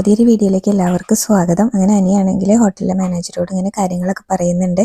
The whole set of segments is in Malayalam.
പുതിയൊരു വീഡിയോയിലേക്ക് എല്ലാവർക്കും സ്വാഗതം. അങ്ങനെ അനിയാണെങ്കിൽ ഹോട്ടലിലെ മാനേജറോട് ഇങ്ങനെ കാര്യങ്ങളൊക്കെ പറയുന്നുണ്ട്.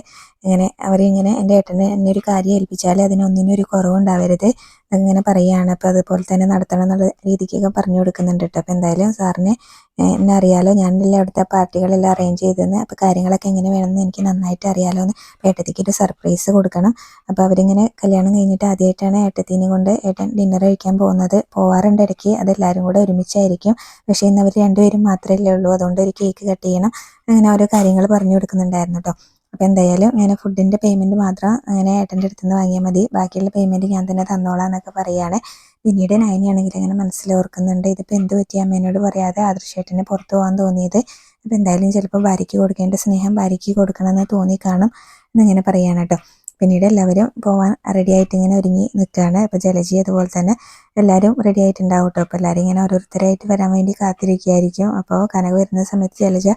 ഇങ്ങനെ അവരിങ്ങനെ എന്റെ ഏട്ടനെ എന്നെ ഒരു കാര്യം ഏൽപ്പിച്ചാൽ അതിനൊന്നിനും ഒരു കുറവുണ്ടാവരുത്. അങ്ങനെ പറയുകയാണ് അപ്പോൾ അതുപോലെ തന്നെ നടത്തണം എന്നുള്ള രീതിക്കൊക്കെ പറഞ്ഞു കൊടുക്കുന്നുണ്ട് കേട്ടോ. അപ്പോൾ എന്തായാലും സാറിന് എന്നെ അറിയാലോ. ഞാനല്ലേ അവിടുത്തെ പാർട്ടികളെല്ലാം അറേഞ്ച് ചെയ്തതെന്ന്. അപ്പോൾ കാര്യങ്ങളൊക്കെ എങ്ങനെ വേണമെന്ന് എനിക്ക് നന്നായിട്ട് അറിയാലോ എന്ന് ഏട്ടത്തിക്ക് ഒരു സർപ്രൈസ് കൊടുക്കണം. അപ്പോൾ അവരിങ്ങനെ കല്യാണം കഴിഞ്ഞിട്ട് ആദ്യമായിട്ടാണ് ഏട്ടത്തിനെ കൊണ്ട് ഏട്ടൻ ഡിന്നർ കഴിക്കാൻ പോകുന്നത്. പോവാറുണ്ട് ഇടയ്ക്ക്. അതെല്ലാവരും കൂടെ ഒരുമിച്ചായിരിക്കും. പക്ഷേ ഇന്ന് അവർ രണ്ടുപേരും മാത്രമല്ലേ ഉള്ളൂ. അതുകൊണ്ട് ഒരു കേക്ക് കട്ട് ചെയ്യണം. അങ്ങനെ ഓരോ കാര്യങ്ങൾ പറഞ്ഞു കൊടുക്കുന്നുണ്ടായിരുന്നു കേട്ടോ. അപ്പോൾ എന്തായാലും ഞാൻ ഫുഡിന്റെ പേയ്മെന്റ് മാത്രം അങ്ങനെ ഏട്ടന്റെ അടുത്ത് നിന്ന് വാങ്ങിയാൽ മതി. ബാക്കിയുള്ള പേയ്മെന്റ് ഞാൻ തന്നെ തന്നോളാം എന്നൊക്കെ പറയുകയാണ് പിന്നീട് നയനിയാണെങ്കിൽ അങ്ങനെ മനസ്സിൽ ഓർക്കുന്നുണ്ട് ഇതിപ്പോൾ എന്ത് പറ്റി അമ്മേനോട് പറയാതെ ആദർശേട്ടന് പുറത്ത് പോകാൻ തോന്നിയത്. അപ്പോൾ എന്തായാലും ചിലപ്പോൾ ഭാര്യയ്ക്ക് കൊടുക്കേണ്ട സ്നേഹം ഭാര്യയ്ക്ക് കൊടുക്കണമെന്ന് തോന്നി കാണും എന്നിങ്ങനെ പറയുകയാണ് കേട്ടോ. പിന്നീട് എല്ലാവരും പോവാൻ റെഡി ആയിട്ട് ഇങ്ങനെ ഒരുങ്ങി നിൽക്കുകയാണ് അപ്പോൾ ജലജി അതുപോലെ തന്നെ എല്ലാവരും റെഡി ആയിട്ടുണ്ടാവും കേട്ടോ അപ്പോൾ എല്ലാവരും ഇങ്ങനെ ഓരോരുത്തരായിട്ട് വരാൻ വേണ്ടി കാത്തിരിക്കുകയായിരിക്കും അപ്പോൾ കനക വരുന്ന സമയത്ത് ജലജ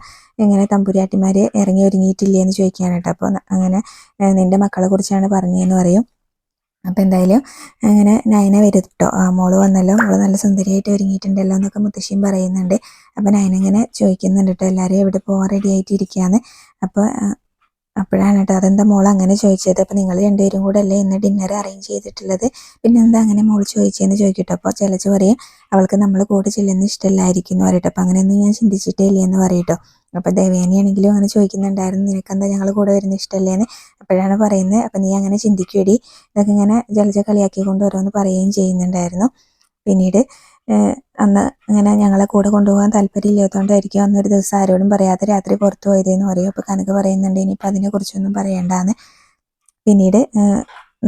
ഇങ്ങനെ തമ്പുരാട്ടിമാർ ഇറങ്ങി ഒരുങ്ങിയിട്ടില്ലേ എന്ന് ചോദിക്കുകയാണ് കേട്ടോ അപ്പോൾ അങ്ങനെ നിന്റെ മക്കളെ കുറിച്ചാണ് പറഞ്ഞതെന്ന് പറയും. അപ്പോൾ എന്തായാലും അങ്ങനെ നയന വരും കേട്ടോ ആ മോൾ വന്നല്ലോ. മോൾ നല്ല സുന്ദരിയായിട്ട് ഒരുങ്ങിയിട്ടുണ്ടല്ലോ എന്നൊക്കെ മുത്തശ്ശിയും പറയുന്നുണ്ട്. അപ്പോൾ നയന ഇങ്ങനെ ചോദിക്കുന്നുണ്ട് കേട്ടോ എല്ലാവരും എവിടെ പോകാൻ റെഡി ആയിട്ടിരിക്കുകയാണ് അപ്പോൾ അപ്പോഴാണ് കേട്ടോ അതെന്താ മോൾ അങ്ങനെ ചോദിച്ചത്? അപ്പോൾ നിങ്ങൾ രണ്ടുപേരും കൂടെ അല്ലേ ഇന്ന് ഡിന്നർ അറേഞ്ച് ചെയ്തിട്ടുള്ളത്? പിന്നെ എന്താ അങ്ങനെ മോൾ ചോദിച്ചതെന്ന് ചോദിക്കട്ടോ. അപ്പോൾ ചിലച്ച് പറയും അവൾക്ക് നമ്മൾ കൂടെ ചെല്ലുന്ന ഇഷ്ടമല്ലായിരിക്കും എന്ന് പറയട്ടോ. അപ്പോൾ അങ്ങനെയൊന്നും ഞാൻ ചിന്തിച്ചിട്ടേ ഇല്ലയെന്ന് പറയട്ടോ. അപ്പോൾ ദേവേനിയാണെങ്കിലും അങ്ങനെ ചോദിക്കുന്നുണ്ടായിരുന്നു നിനക്കെന്താ ഞങ്ങൾ കൂടെ വരുന്ന ഇഷ്ടമല്ലേന്ന്? അപ്പോഴാണ് പറയുന്നത് അപ്പം നീ അങ്ങനെ ചിന്തിക്കുവേടി. ഇതൊക്കെ ഇങ്ങനെ ജലജ കളിയാക്കിക്കൊണ്ട് ഓരോന്ന് പറയുകയും ചെയ്യുന്നുണ്ടായിരുന്നു. പിന്നീട് അന്ന് അങ്ങനെ ഞങ്ങളെ കൂടെ കൊണ്ടുപോകാൻ താല്പര്യമില്ലാത്തതുകൊണ്ടായിരിക്കും അന്നൊരു ദിവസം ആരോടും പറയാതെ രാത്രി പുറത്തു പോയതെന്ന് പറയും അപ്പോൾ കനക പറയുന്നുണ്ട്. ഇനിയിപ്പോൾ അതിനെക്കുറിച്ചൊന്നും പറയണ്ടാന്ന്. പിന്നീട്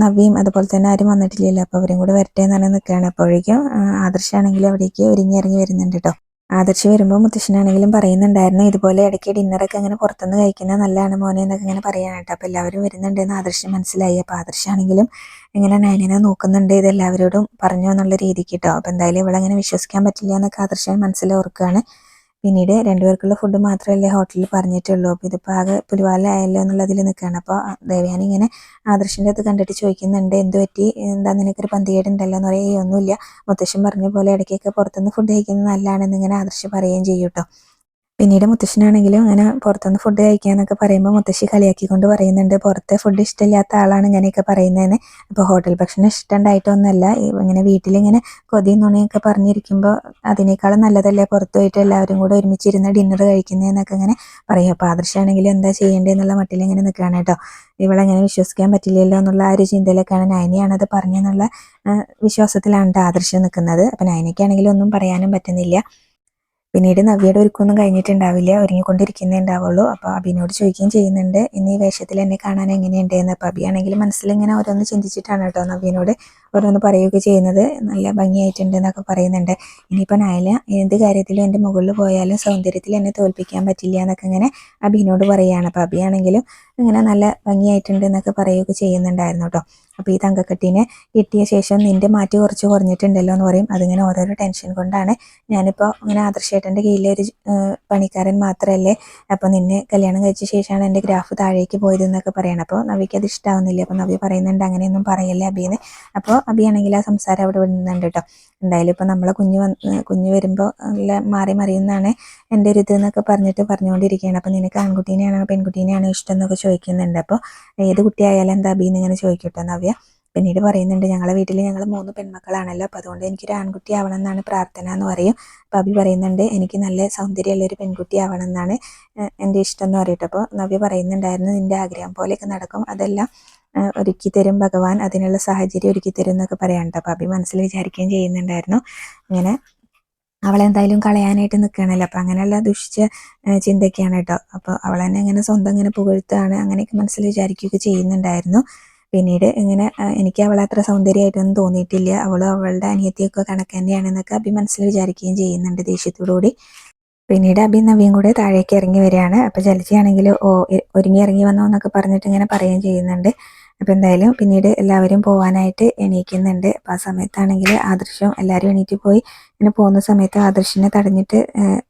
നവ്യയും അതുപോലെ തന്നെ ആരും വന്നിട്ടില്ലല്ലോ. അപ്പോൾ അവരും കൂടെ വരട്ടെ എന്ന് പറഞ്ഞ് നിൽക്കുകയാണ് അപ്പോഴേക്കും ഏഹ് ആദർശാണെങ്കിലും അവിടേക്ക് ഒരുങ്ങി ഇറങ്ങി വരുന്നുണ്ട് കേട്ടോ ആദർശ് വരുമ്പോൾ മുത്തശ്ശനാണെങ്കിലും പറയുന്നുണ്ടായിരുന്നു ഇതുപോലെ ഇടയ്ക്ക് ഡിന്നറൊക്കെ അങ്ങനെ പുറത്തുനിന്ന് കഴിക്കുന്നത് നല്ലതാണ് മോനെ എന്നൊക്കെ ഇങ്ങനെ പറയാൻ കേട്ടോ. അപ്പോൾ എല്ലാവരും വരുന്നുണ്ടെന്ന് ആദർശ് മനസ്സിലായി. അപ്പോൾ ആദർശാണെങ്കിലും ഇങ്ങനെ നയനിനെ നോക്കുന്നുണ്ട് ഇത് എല്ലാവരോടും പറഞ്ഞു എന്നുള്ള രീതിക്ക് കേട്ടോ. അപ്പോൾ എന്തായാലും ഇവളങ്ങനെ വിശ്വസിക്കാൻ പറ്റില്ല എന്നൊക്കെ ആദർശൻ മനസ്സിൽ ഓർക്കുകയാണ്. പിന്നീട് രണ്ടുപേർക്കുള്ള ഫുഡ് മാത്രമല്ലേ ഹോട്ടലിൽ പറഞ്ഞിട്ടുള്ളൂ. അപ്പോൾ ഇതിപ്പോൾ ആകെ പുലിവാലായല്ലോ എന്നുള്ളതിൽ നിൽക്കുകയാണ്. അപ്പോൾ ദേവയാനി ഇങ്ങനെ ആദർശിന്റെ അത് കണ്ടിട്ട് ചോദിക്കുന്നുണ്ട് എന്ത് പറ്റി? എന്താ നിനക്കൊരു പന്തികേടുണ്ടല്ലോ? എന്ന് പറയും ഈ ഒന്നുമില്ല. മുത്തശ്ശൻ പറഞ്ഞ പോലെ ഇടയ്ക്കൊക്കെ പുറത്തുനിന്ന് ഫുഡ് കഴിക്കുന്നത് നല്ലതാണെന്ന് ഇങ്ങനെ ആദർശ് പറയുകയും ചെയ്യും കേട്ടോ പിന്നീട് മുത്തശ്ശനാണെങ്കിലും അങ്ങനെ പുറത്തുനിന്ന് ഫുഡ് കഴിക്കാന്നൊക്കെ പറയുമ്പോൾ മുത്തശ്ശി കളിയാക്കിക്കൊണ്ട് പറയുന്നുണ്ട് പുറത്തെ ഫുഡ് ഇഷ്ടമില്ലാത്ത ആളാണ് ഇങ്ങനെയൊക്കെ പറയുന്നതെന്ന് അപ്പോൾ ഹോട്ടൽ ഭക്ഷണം ഇഷ്ടമുണ്ടായിട്ടൊന്നുമല്ല ഇങ്ങനെ വീട്ടിലിങ്ങനെ കൊതിയും നുണയൊക്കെ പറഞ്ഞിരിക്കുമ്പോൾ അതിനേക്കാളും നല്ലതല്ലേ പുറത്തു പോയിട്ട് എല്ലാവരും കൂടെ ഒരുമിച്ചിരുന്ന് ഡിന്നർ കഴിക്കുന്നതെന്നൊക്കെ ഇങ്ങനെ പറയും. അപ്പോൾ ആദർശമാണെങ്കിലും എന്താ ചെയ്യേണ്ടതെന്നുള്ള മട്ടിൽ ഇങ്ങനെ നിൽക്കുകയാണ് കേട്ടോ. ഇവളെങ്ങനെ വിശ്വസിക്കാൻ പറ്റില്ലല്ലോ എന്നുള്ള ആ ഒരു ചിന്തയിലൊക്കെയാണ് നയനിയാണത് പറഞ്ഞെന്നുള്ള വിശ്വാസത്തിലാണ് ആദർശം നിൽക്കുന്നത് അപ്പോൾ നയനയ്ക്കാണെങ്കിലും ഒന്നും പറയാനും പറ്റുന്നില്ല. പിന്നീട് നവ്യയുടെ ഒരുക്കൊന്നും കഴിഞ്ഞിട്ടുണ്ടാവില്ല. ഒരുങ്ങിക്കൊണ്ടിരിക്കുന്നേ ഉണ്ടാവുള്ളൂ അപ്പോൾ അബിനോട് ചോദിക്കുകയും ചെയ്യുന്നുണ്ട് ഇന്ന് ഈ വേഷത്തിൽ എന്നെ കാണാൻ എങ്ങനെയുണ്ട് എന്ന് അപ്പോൾ അബിയാണെങ്കിൽ മനസ്സിലിങ്ങനെ ഓരോന്ന് ചിന്തിച്ചിട്ടാണ് കേട്ടോ നവ്യനോട് ഓരോന്ന് പറയുകയൊക്കെ ചെയ്യുന്നത്. നല്ല ഭംഗിയായിട്ടുണ്ട് എന്നൊക്കെ പറയുന്നുണ്ട്. ഇനിയിപ്പോൾ നായല എന്ത് കാര്യത്തിലും എന്റെ മുകളിൽ പോയാലും സൗന്ദര്യത്തിൽ എന്നെ തോൽപ്പിക്കാൻ പറ്റില്ല എന്നൊക്കെ ഇങ്ങനെ അബിനോട് പറയുകയാണ് അപ്പോൾ അബിയാണെങ്കിലും ഇങ്ങനെ നല്ല ഭംഗിയായിട്ടുണ്ട് എന്നൊക്കെ പറയുക ചെയ്യുന്നുണ്ടായിരുന്നു കേട്ടോ. അപ്പോൾ ഈ തങ്കക്കെട്ടിനെ കിട്ടിയ ശേഷം നിന്റെ മാറ്റി കുറച്ച് കുറഞ്ഞിട്ടുണ്ടല്ലോ എന്ന് പറയും. അതിങ്ങനെ ഓരോരോ ടെൻഷൻ കൊണ്ടാണ് ഞാനിപ്പോൾ ഇങ്ങനെ ആദർശേട്ടന്റെ കീഴിലെ ഒരു പണിക്കാരൻ മാത്രമല്ലേ അപ്പോൾ നിന്നെ കല്യാണം കഴിച്ച ശേഷമാണ് എന്റെ ഗ്രാഫ് താഴേക്ക് പോയത് എന്നൊക്കെ പറയണം. അപ്പോൾ നവിക്ക് അത് ഇഷ്ടാവുന്നില്ല. അപ്പോൾ നവി പറയുന്നുണ്ട് അങ്ങനെയൊന്നും പറയല്ലേ അബിയെന്ന് അപ്പോൾ അബിയാണെങ്കിൽ ആ സംസാരം അവിടെ വിടുന്നുണ്ട് കേട്ടോ. എന്തായാലും ഇപ്പോൾ നമ്മളെ കുഞ്ഞ് വന്ന് കുഞ്ഞ് വരുമ്പോൾ നല്ല മാറി മറിയുന്നതാണ് എന്റെ ഒരു ഇത് എന്നൊക്കെ പറഞ്ഞിട്ട് പറഞ്ഞുകൊണ്ടിരിക്കുകയാണ്. അപ്പോൾ നിനക്ക് ആൺകുട്ടീനെയാണോ പെൺകുട്ടീനെയാണോ ഇഷ്ടം എന്നൊക്കെ ചോദിക്കുന്നുണ്ട്. അപ്പോൾ ഏത് കുട്ടിയായാലും എന്താ അബീന്ന് ഇങ്ങനെ ചോദിക്കട്ടെ നവ്യ? പിന്നീട് പറയുന്നുണ്ട് ഞങ്ങളെ വീട്ടിൽ ഞങ്ങൾ മൂന്ന് പെൺമക്കളാണല്ലോ. അപ്പോൾ അതുകൊണ്ട് എനിക്കൊരു ആൺകുട്ടി ആവണം എന്നാണ് പ്രാർത്ഥന എന്ന് പറയും. അപ്പോൾ അബി പറയുന്നുണ്ട് എനിക്ക് നല്ല സൗന്ദര്യമുള്ള ഒരു പെൺകുട്ടി ആവണം എന്നാണ് എന്റെ ഇഷ്ടം എന്ന് പറയട്ടെ. അപ്പോൾ നവ്യ പറയുന്നുണ്ടായിരുന്നു നിന്റെ ആഗ്രഹം പോലെയൊക്കെ നടക്കും. അതെല്ലാം ഒരുക്കി തരും ഭഗവാൻ അതിനുള്ള സാഹചര്യം ഒരുക്കി തരും എന്നൊക്കെ പറയാനുണ്ട് അപ്പോൾ അഭി മനസ്സിൽ വിചാരിക്കുകയും ചെയ്യുന്നുണ്ടായിരുന്നു. ഇങ്ങനെ അവളെന്തായാലും കളയാനായിട്ട് നിൽക്കുകയാണല്ലോ. അപ്പോൾ അങ്ങനെയുള്ള ദുഷിച്ച ചിന്തയ്ക്കാണ് കേട്ടോ. അപ്പോൾ അവളെന്നെ ഇങ്ങനെ സ്വന്തം ഇങ്ങനെ പുകഴ്ത്തുകയാണ് അങ്ങനെയൊക്കെ മനസ്സിൽ വിചാരിക്കുകയൊക്കെ ചെയ്യുന്നുണ്ടായിരുന്നു. പിന്നീട് ഇങ്ങനെ എനിക്ക് അവളെ അത്ര സൗന്ദര്യമായിട്ടൊന്നും തോന്നിയിട്ടില്ല. അവൾ അവളുടെ അനിയത്തിയൊക്കെ കണക്ക് തന്നെയാണെന്നൊക്കെ അഭി മനസ്സിൽ വിചാരിക്കുകയും ചെയ്യുന്നുണ്ട് ദേഷ്യത്തോടുകൂടി പിന്നീട് അബി നവിയും കൂടെ താഴേക്ക് ഇറങ്ങി വരികയാണ്. അപ്പോൾ ചലിച്ചയാണെങ്കിൽ ഓ ഒരുങ്ങി ഇറങ്ങി വന്നോ എന്നൊക്കെ പറഞ്ഞിട്ട് ഇങ്ങനെ പറയുകയും ചെയ്യുന്നുണ്ട്. അപ്പോൾ എന്തായാലും പിന്നീട് എല്ലാവരും പോകാനായിട്ട് എണീക്കുന്നുണ്ട്. അപ്പോൾ ആ സമയത്താണെങ്കിൽ ആദർശം എല്ലാവരും എണീറ്റ് പോയി ഇങ്ങനെ പോകുന്ന സമയത്ത് ആദർശിനെ തടഞ്ഞിട്ട് ഏഹ്,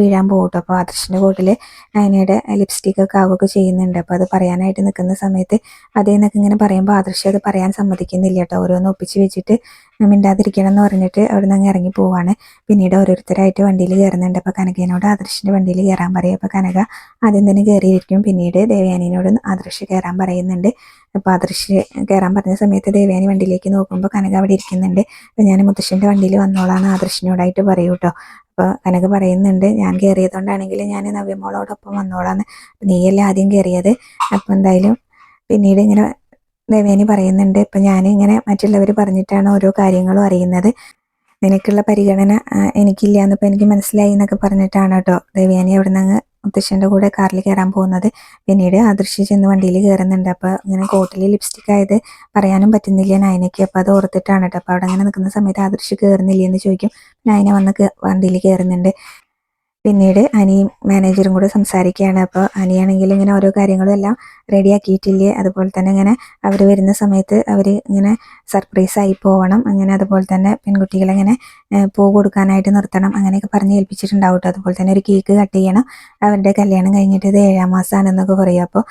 വീഴാൻ പോകും അപ്പോൾ ആദർശിന്റെ കൂട്ടിൽ നയനയുടെ ലിപ്സ്റ്റിക് ഒക്കെ ആവുകയൊക്കെ ചെയ്യുന്നുണ്ട്. അപ്പോൾ അത് പറയാനായിട്ട് നിൽക്കുന്ന സമയത്ത് അതേ എന്നൊക്കെ ഇങ്ങനെ പറയുമ്പോൾ ആദർശി അത് പറയാൻ സമ്മതിക്കുന്നില്ല കേട്ടോ. ഓരോന്ന് ഒപ്പിച്ച് വെച്ചിട്ട് മിണ്ടാതിരിക്കണം എന്ന് പറഞ്ഞിട്ട് അവിടെ നിന്ന് അങ്ങ് ഇറങ്ങി പോവാണ്. പിന്നീട് ഓരോരുത്തരായിട്ട് വണ്ടിയിൽ കയറുന്നുണ്ട് അപ്പോൾ കനകേനോട് ആദർശിന്റെ വണ്ടിയിൽ കയറാൻ പറയും. അപ്പോൾ കനക ആദ്യം തന്നെ കയറിയിരിക്കും പിന്നീട് ദേവയാനിനോട് ആദർശ് കയറാൻ പറയുന്നുണ്ട്. അപ്പോൾ ആദർശ് കയറാൻ പറഞ്ഞ സമയത്ത് ദേവയാനി വണ്ടിയിലേക്ക് നോക്കുമ്പോൾ കനക അവിടെ ഇരിക്കുന്നുണ്ട്. അപ്പോൾ ഞാൻ മുത്തശ്ശന്റെ വണ്ടിയിൽ വന്നോളാന്ന് ആദർശിനോടായിട്ട് പറയൂ കേട്ടോ അപ്പോൾ കനക പറയുന്നുണ്ട് ഞാൻ കയറിയതുകൊണ്ടാണെങ്കിൽ ഞാൻ നവ്യമോളോടൊപ്പം വന്നോളാന്ന്. നീയല്ലേ ആദ്യം കയറിയത് അപ്പോൾ എന്തായാലും പിന്നീട് ഇങ്ങനെ ദേവേനി പറയുന്നുണ്ട് ഇപ്പം ഞാൻ ഇങ്ങനെ മറ്റുള്ളവർ പറഞ്ഞിട്ടാണ് ഓരോ കാര്യങ്ങളും അറിയുന്നത്. നിനക്കുള്ള പരിഗണന എനിക്കില്ല എന്നിപ്പോൾ എനിക്ക് മനസ്സിലായി എന്നൊക്കെ പറഞ്ഞിട്ടാണ് കേട്ടോ ദേവയാനി അവിടെ നിന്ന് മുത്തശ്ശന്റെ കൂടെ കാറിൽ കയറാൻ പോകുന്നത്. പിന്നീട് ആദർശി ചെന്ന് വണ്ടിയിൽ കയറുന്നുണ്ട്. അപ്പോൾ ഇങ്ങനെ കോട്ടിൽ ലിപ്സ്റ്റിക് ആയത് പറയാനും പറ്റുന്നില്ല നയനയ്ക്ക്. അപ്പോൾ അത് ഓർത്തിട്ടാണ് കേട്ടോ. അപ്പോൾ അവിടെ അങ്ങനെ നിൽക്കുന്ന സമയത്ത് ആദർശി കയറുന്നില്ല എന്ന് ചോദിക്കും. നയന വന്ന് വണ്ടിയിൽ കയറുന്നുണ്ട്. പിന്നീട് അനിയും മാനേജറും കൂടെ സംസാരിക്കുകയാണ്. അപ്പോൾ അനിയാണെങ്കിൽ ഇങ്ങനെ ഓരോ കാര്യങ്ങളും എല്ലാം റെഡിയാക്കിയിട്ടില്ലേ അതുപോലെ തന്നെ ഇങ്ങനെ അവർ വരുന്ന സമയത്ത് അവർ ഇങ്ങനെ സർപ്രൈസ് ആയി പോകണം അങ്ങനെ അതുപോലെ തന്നെ പെൺകുട്ടികളെ ഇങ്ങനെ പൂ കൊടുക്കാനായിട്ട് നിർത്തണം. അങ്ങനെയൊക്കെ പറഞ്ഞ് ഏൽപ്പിച്ചിട്ടുണ്ടാവും കേട്ടോ അതുപോലെ തന്നെ ഒരു കേക്ക് കട്ട് ചെയ്യണം. അവരുടെ കല്യാണം കഴിഞ്ഞിട്ട് ഇത് ഏഴാം മാസമാണെന്നൊക്കെ പറയും. അപ്പോൾ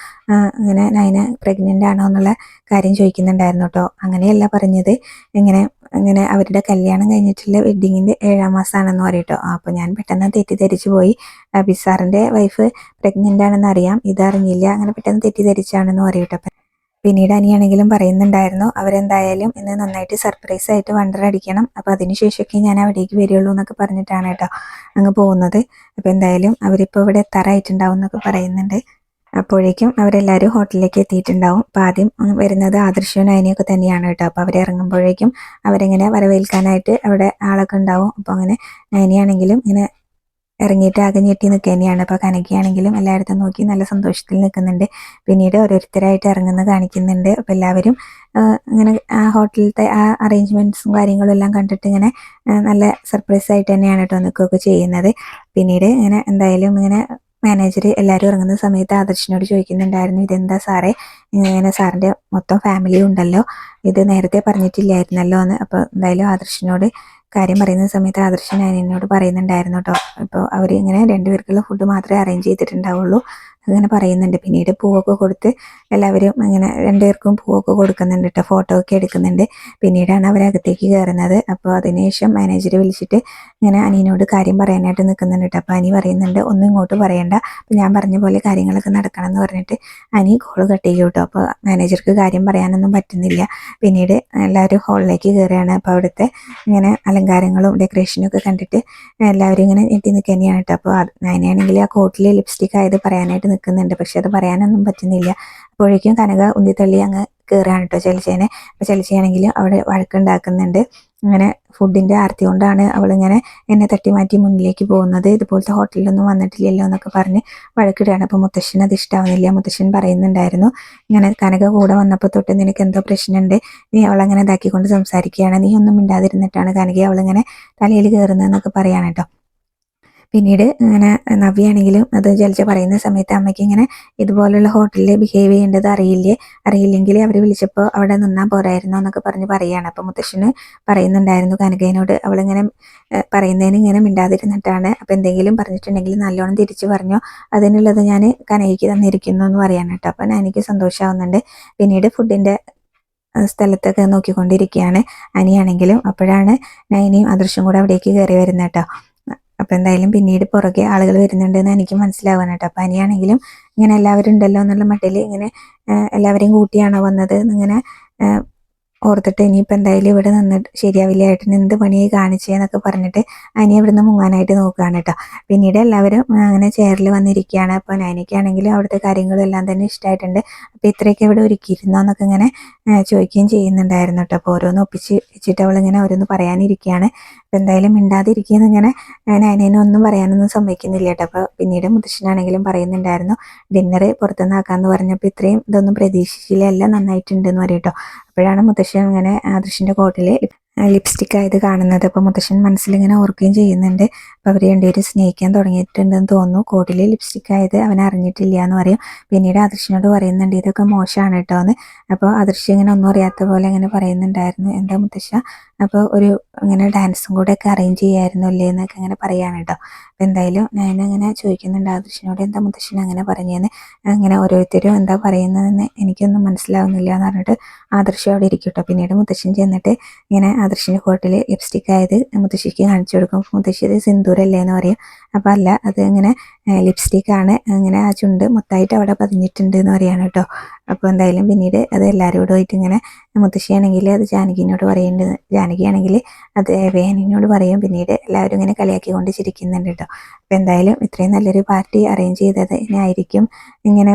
ഇങ്ങനെ നയന പ്രഗ്നന്റ് ആണോ എന്നുള്ള കാര്യം ചോദിക്കുന്നുണ്ടായിരുന്നു കേട്ടോ അങ്ങനെയല്ല പറഞ്ഞത്. ഇങ്ങനെ ഇങ്ങനെ അവരുടെ കല്യാണം കഴിഞ്ഞിട്ടുള്ള വെഡ്ഡിങ്ങിന്റെ ഏഴാം മാസമാണെന്ന് പറയട്ടോ. അപ്പോൾ ഞാൻ പെട്ടെന്ന് തെറ്റിദ്ധരിച്ചു പോയി ബിസാറിന്റെ വൈഫ് പ്രഗ്നന്റ് ആണെന്ന് അറിയാം. ഇതറിഞ്ഞില്ല അങ്ങനെ പെട്ടെന്ന് തെറ്റിദ്ധരിച്ചാണെന്ന് പറയട്ടോ. പിന്നീട് അനിയാണെങ്കിലും പറയുന്നുണ്ടായിരുന്നു. അവരെന്തായാലും ഇന്ന് നന്നായിട്ട് സർപ്രൈസ് ആയിട്ട് വണ്ടർ അടിക്കണം. അപ്പോൾ അതിനുശേഷമൊക്കെ ഞാൻ അവിടേക്ക് വരികയുള്ളൂ എന്നൊക്കെ പറഞ്ഞിട്ടാണ് കേട്ടോ അങ്ങ് പോകുന്നത്. അപ്പോൾ എന്തായാലും അവരിപ്പോൾ ഇവിടെ എത്താറായിട്ടുണ്ടാവും എന്നൊക്കെ പറയുന്നുണ്ട്. അപ്പോഴേക്കും അവരെല്ലാവരും ഹോട്ടലിലേക്ക് എത്തിയിട്ടുണ്ടാവും. അപ്പോൾ ആദ്യം വരുന്നത് ആദർശവും നയനയൊക്കെ തന്നെയാണ് കേട്ടോ. അപ്പോൾ അവരിറങ്ങുമ്പോഴേക്കും അവരിങ്ങനെ വരവേൽക്കാനായിട്ട് അവിടെ ആളൊക്കെ ഉണ്ടാവും. അപ്പോൾ അങ്ങനെ നയനയാണെങ്കിലും ഇങ്ങനെ ഇറങ്ങിയിട്ട് ആകെ ഞെട്ടി നിൽക്കുക തന്നെയാണ്. അപ്പോൾ കനകയാണെങ്കിലും എല്ലായിടത്തും നോക്കി നല്ല സന്തോഷത്തിൽ നിൽക്കുന്നുണ്ട്. പിന്നീട് ഓരോരുത്തരായിട്ട് ഇറങ്ങുന്ന കാണിക്കുന്നുണ്ട്. അപ്പോൾ എല്ലാവരും ഇങ്ങനെ ആ ഹോട്ടലിലത്തെ ആ അറേഞ്ച്മെന്റ്സും കാര്യങ്ങളും എല്ലാം കണ്ടിട്ട് ഇങ്ങനെ നല്ല സർപ്രൈസ് ആയിട്ട് തന്നെയാണ് കേട്ടോ നിൽക്കുകയൊക്കെ ചെയ്യുന്നത്. പിന്നീട് ഇങ്ങനെ എന്തായാലും ഇങ്ങനെ മാനേജർ എല്ലാവരും ഇറങ്ങുന്ന സമയത്ത് ആദർശിനോട് ചോദിക്കുന്നുണ്ടായിരുന്നു ഇതെന്താ സാറേ? ഇങ്ങനെ സാറിന്റെ മൊത്തം ഫാമിലി ഉണ്ടല്ലോ. ഇത് നേരത്തെ പറഞ്ഞിട്ടില്ലായിരുന്നല്ലോ എന്ന്. അപ്പോൾ എന്തായാലും ആദർശിനോട് കാര്യം പറയുന്ന സമയത്ത് ആദർശൻ എന്നോട് പറയുന്നുണ്ടായിരുന്നു കേട്ടോ. അപ്പോൾ അവർ ഇങ്ങനെ രണ്ടുപേർക്കുള്ള ഫുഡ് മാത്രമേ അറേഞ്ച് ചെയ്തിട്ടുണ്ടാവുള്ളൂ. അങ്ങനെ പറയുന്നുണ്ട്. പിന്നീട് പൂവൊക്കെ കൊടുത്ത് എല്ലാവരും അങ്ങനെ രണ്ടുപേർക്കും പൂവൊക്കെ കൊടുക്കുന്നുണ്ട് കേട്ടോ ഫോട്ടോ ഒക്കെ എടുക്കുന്നുണ്ട്. പിന്നീടാണ് അവരകത്തേക്ക് കയറുന്നത്. അപ്പോൾ അതിനുശേഷം മാനേജർ വിളിച്ചിട്ട് ഇങ്ങനെ അനിയനോട് കാര്യം പറയാനായിട്ട് നിൽക്കുന്നുണ്ട് കേട്ടോ അപ്പോൾ അനി പറയുന്നുണ്ട് ഒന്നും ഇങ്ങോട്ട് പറയണ്ട. അപ്പം ഞാൻ പറഞ്ഞ പോലെ കാര്യങ്ങളൊക്കെ നടക്കണം എന്ന് പറഞ്ഞിട്ട് അനി കോൾ കട്ട് ചെയ്യും കേട്ടോ അപ്പോൾ മാനേജർക്ക് കാര്യം പറയാനൊന്നും പറ്റുന്നില്ല. പിന്നീട് എല്ലാവരും ഹോളിലേക്ക് കയറുകയാണ്. അപ്പോൾ അവിടുത്തെ ഇങ്ങനെ അലങ്കാരങ്ങളും ഡെക്കറേഷനും ഒക്കെ കണ്ടിട്ട് എല്ലാവരും ഇങ്ങനെ ഞെട്ടി നിൽക്കുക തന്നെയാണ് കേട്ടോ അപ്പോൾ അതിനാണെങ്കിൽ ആ കോട്ടിൽ ലിപ്സ്റ്റിക് ആയത് പറയാനായിട്ട് നിൽക്കുന്നുണ്ട്. പക്ഷെ അത് പറയാനൊന്നും പറ്റുന്നില്ല. അപ്പോഴേക്കും കനക ഉന്തിത്തള്ളി അങ്ങ് കയറുകയാണ് കേട്ടോ ചെലിച്ചേനെ അപ്പോൾ ചെലിച്ചയാണെങ്കിൽ അവിടെ വഴക്കുണ്ടാക്കുന്നുണ്ട്. അങ്ങനെ ഫുഡിന്റെ ആർത്തി കൊണ്ടാണ് അവളിങ്ങനെ എന്നെ തട്ടി മാറ്റി മുന്നിലേക്ക് പോകുന്നത്. ഇതുപോലത്തെ ഹോട്ടലിലൊന്നും വന്നിട്ടില്ലല്ലോ എന്നൊക്കെ പറഞ്ഞ് വഴക്കിടുകയാണ്. അപ്പോൾ മുത്തശ്ശൻ അത് ഇഷ്ടാവുന്നില്ല. മുത്തശ്ശൻ പറയുന്നുണ്ടായിരുന്നു ഇങ്ങനെ കനക കൂടെ വന്നപ്പോൾ തൊട്ട് നിനക്ക് എന്തോ പ്രശ്നമുണ്ട്. നീ അവളങ്ങനെ ഇതാക്കിക്കൊണ്ട് സംസാരിക്കുകയാണ്. നീ ഒന്നും മിണ്ടാതിരുന്നിട്ടാണ് കനകയെ അവളിങ്ങനെ തലയിൽ കയറുന്നതെന്നൊക്കെ പറയാണ് കേട്ടോ. പിന്നീട് ഇങ്ങനെ നവ്യാണെങ്കിലും അത് ജലിച്ച പറയുന്ന സമയത്ത് അമ്മയ്ക്ക് ഇങ്ങനെ ഇതുപോലുള്ള ഹോട്ടലിൽ ബിഹേവ് ചെയ്യേണ്ടത് അറിയില്ലേ? അറിയില്ലെങ്കിൽ അവർ വിളിച്ചപ്പോൾ അവിടെ നിന്നാൽ പോരായിരുന്നു എന്നൊക്കെ പറഞ്ഞ് പറയുകയാണ് അപ്പോൾ മുത്തശ്ശന് പറയുന്നുണ്ടായിരുന്നു കനകേനോട് അവളിങ്ങനെ പറയുന്നതിന് ഇങ്ങനെ മിണ്ടാതിരുന്നിട്ടാണ്. അപ്പോൾ എന്തെങ്കിലും പറഞ്ഞിട്ടുണ്ടെങ്കിൽ നല്ലോണം തിരിച്ചു പറഞ്ഞു. അതിനുള്ളത് ഞാൻ കനകയ്ക്ക് തന്നിരിക്കുന്നു എന്ന് പറയാണ് കേട്ടോ. അപ്പോൾ എനിക്ക് സന്തോഷമാവുന്നുണ്ട് പിന്നീട് ഫുഡിന്റെ സ്ഥലത്തൊക്കെ നോക്കിക്കൊണ്ടിരിക്കുകയാണ്. അനിയാണെങ്കിലും അപ്പോഴാണ് നൈനയും അദൃശ്യം കൂടെ അവിടേക്ക് കയറി വരുന്നത് കേട്ടോ. അപ്പം എന്തായാലും പിന്നീട് പുറകെ ആളുകൾ വരുന്നുണ്ടെന്ന് എനിക്ക് മനസ്സിലാവാൻ കേട്ടോ. അപ്പം അനിയാണെങ്കിലും ഇങ്ങനെ എല്ലാവരും ഉണ്ടല്ലോ എന്നുള്ള മട്ടിൽ ഇങ്ങനെ എല്ലാവരെയും കൂട്ടിയാണോ വന്നത് ആ, ഓർത്തിട്ട് ഇനിയിപ്പോൾ എന്തായാലും ഇവിടെ നിന്നിട്ട് ശരിയാവില്ല. ഏട്ടൻ എന്ത് പണിയായി കാണിച്ചേന്നൊക്കെ പറഞ്ഞിട്ട് അനി ഇവിടുന്ന് മുങ്ങാനായിട്ട് നോക്കുകയാണ് കേട്ടോ. പിന്നീട് എല്ലാവരും അങ്ങനെ ചെയറിൽ വന്നിരിക്കുകയാണ്. അപ്പോൾ നൈനയ്ക്കാണെങ്കിലും അവിടുത്തെ കാര്യങ്ങളും എല്ലാം തന്നെ ഇഷ്ടമായിട്ടുണ്ട് അപ്പോൾ ഇത്രയൊക്കെ ഇവിടെ ഒരുക്കിയിരുന്നോ എന്നൊക്കെ ഇങ്ങനെ ചോദിക്കുകയും ചെയ്യുന്നുണ്ടായിരുന്നു കേട്ടോ. അപ്പോൾ ഓരോന്ന് ഒപ്പിച്ച് വെച്ചിട്ട് അവളിങ്ങനെ ഓരോന്ന് പറയാനിരിക്കുകയാണ്. അപ്പോൾ എന്തായാലും മിണ്ടാതിരിക്കുന്ന ഇങ്ങനെ നൈനേനെ ഒന്നും പറയാനൊന്നും സമ്മതിക്കുന്നില്ല കേട്ടോ. അപ്പോൾ പിന്നീട് മുത്തശ്ശനാണെങ്കിലും പറയുന്നുണ്ടായിരുന്നു ഡിന്നർ പുറത്തുനിന്ന് ആക്കാമെന്ന് പറഞ്ഞപ്പോൾ ഇത്രയും ഇതൊന്നും പ്രതീക്ഷിച്ചില്ല. എല്ലാം നന്നായിട്ടുണ്ടെന്ന് പറയും കേട്ടോ. അപ്പോഴാണ് മുത്തശ്ശൻ ഇങ്ങനെ ആദർശിന്റെ കോട്ടിൽ ലിപ്സ്റ്റിക് ആയത് കാണുന്നത്. അപ്പോൾ മുത്തശ്ശൻ മനസ്സിലിങ്ങനെ ഓർക്കുകയും ചെയ്യുന്നുണ്ട്. അപ്പോൾ അവർ രണ്ടുപേരും സ്നേഹിക്കാൻ തുടങ്ങിയിട്ടുണ്ടെന്ന് തോന്നുന്നു. കോട്ടിൽ ലിപ്സ്റ്റിക് ആയത് അവൻ അറിഞ്ഞിട്ടില്ല എന്ന് പറയും. പിന്നീട് ആദർശിനോട് പറയുന്നുണ്ട് ഇതൊക്കെ മോശമാണ് കേട്ടോ എന്ന്. അപ്പോൾ ആദർശ് ഇങ്ങനെ ഒന്നും അറിയാത്ത പോലെ ഇങ്ങനെ പറയുന്നുണ്ടായിരുന്നു. എന്താ മുത്തശ്ശ? അപ്പോൾ ഒരു അങ്ങനെ ഡാൻസും കൂടെ ഒക്കെ അറേഞ്ച് ചെയ്യായിരുന്നു അല്ലേ എന്നൊക്കെ ഇങ്ങനെ പറയാണ് കേട്ടോ. അപ്പോൾ എന്തായാലും ഞാൻ അങ്ങനെ ചോദിക്കുന്നുണ്ട് ആദർശിനോട് എന്താ മുത്തശ്ശൻ അങ്ങനെ പറഞ്ഞതെന്ന് അങ്ങനെ ഓരോരുത്തരും എന്താ പറയുന്നതെന്ന് എനിക്കൊന്നും മനസ്സിലാവുന്നില്ല എന്ന് പറഞ്ഞിട്ട് ആദർശം അവിടെ ഇരിക്കും കേട്ടോ. പിന്നീട് മുത്തശ്ശൻ ചെന്നിട്ട് ഇങ്ങനെ ആദർശിന്റെ കോട്ടിൽ ലിപ്സ്റ്റിക് ആയത് മുത്തശ്ശിക്ക് കാണിച്ചു കൊടുക്കും. മുത്തശ്ശി ഇത് സിന്ദൂരല്ലേ എന്ന് പറയും. അപ്പോൾ അല്ല അത് ഇങ്ങനെ ലിപ്സ്റ്റിക് ആണ്. അങ്ങനെ ആ ചുണ്ട് മൊത്തമായിട്ട് അവിടെ പതിഞ്ഞിട്ടുണ്ട് എന്ന് പറയാണ് കേട്ടോ. അപ്പോൾ എന്തായാലും പിന്നീട് അത് എല്ലാവരോടും ആയിട്ട് ഇങ്ങനെ മുത്തശ്ശിയാണെങ്കിൽ അത് ജാനകിനോട് പറയേണ്ടത് ജാനകിയാണെങ്കിൽ അത് വേനിനോട് പറയും. പിന്നീട് എല്ലാവരും ഇങ്ങനെ കളിയാക്കിക്കൊണ്ട് ചിരിക്കുന്നുണ്ട് കേട്ടോ. അപ്പോൾ എന്തായാലും ഇത്രയും നല്ലൊരു പാർട്ടി അറേഞ്ച് ചെയ്തത് ആയിരിക്കും ഇങ്ങനെ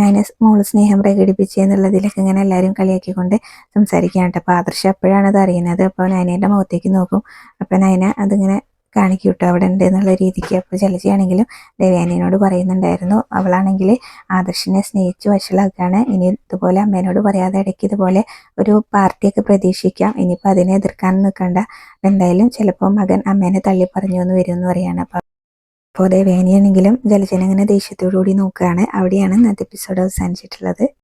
ഞാൻ മോൾ സ്നേഹം പ്രകടിപ്പിച്ചെന്നുള്ളതിലൊക്കെ ഇങ്ങനെ എല്ലാവരും കളിയാക്കിക്കൊണ്ട് സംസാരിക്കുകയാണ് കേട്ടോ. അപ്പോൾ ആദർശ അപ്പോഴാണ് അത് അറിയുന്നത്. അപ്പോൾ നയനേന്റെ മുഖത്തേക്ക് നോക്കും. അപ്പോൾ നയന അതിങ്ങനെ കാണിക്കും കേട്ടോ അവിടെ ഉണ്ട് എന്നുള്ള രീതിക്ക്. അപ്പോൾ ജലജയാണെങ്കിലും ദേവയാനിയോട് പറയുന്നുണ്ടായിരുന്നു. അവളാണെങ്കിൽ ആദർശിനെ സ്നേഹിച്ച് വഷളാക്കുകയാണ്. ഇനി ഇതുപോലെ അമ്മേനോട് പറയാതെ ഇടയ്ക്ക് ഇതുപോലെ ഒരു പാർട്ടിയൊക്കെ പ്രതീക്ഷിക്കാം. ഇനിയിപ്പോൾ അതിനെ എതിർക്കാൻ നിൽക്കണ്ട. എന്തായാലും ചിലപ്പോൾ മകൻ അമ്മേനെ തള്ളി പറഞ്ഞു എന്ന് വരും എന്ന് പറയാണ് അപ്പോൾ അപ്പോൾ ദേവേനിയാണെങ്കിലും ജലജനങ്ങനെ ദേഷ്യത്തോടു കൂടി നോക്കുകയാണ്. അവിടെയാണ് ഇന്നത്തെ എപ്പിസോഡ് അവസാനിച്ചിട്ടുള്ളത്.